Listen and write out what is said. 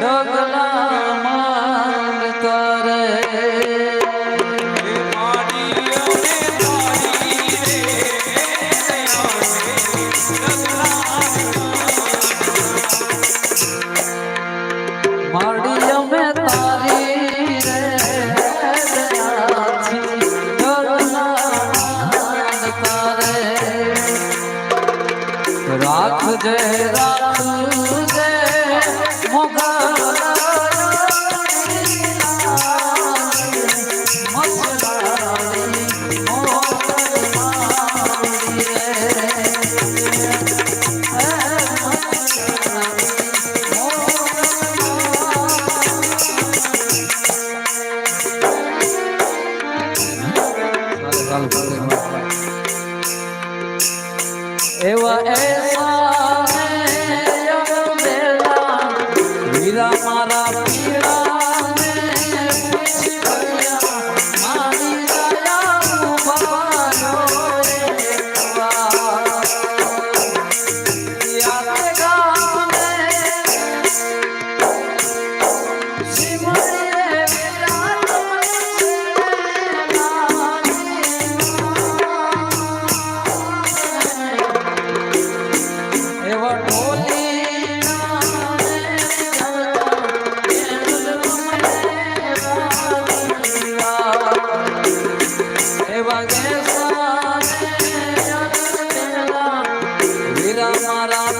ડગલા રાખજે રાખજે મોગા Gracias. એવા એવા વીરા મારા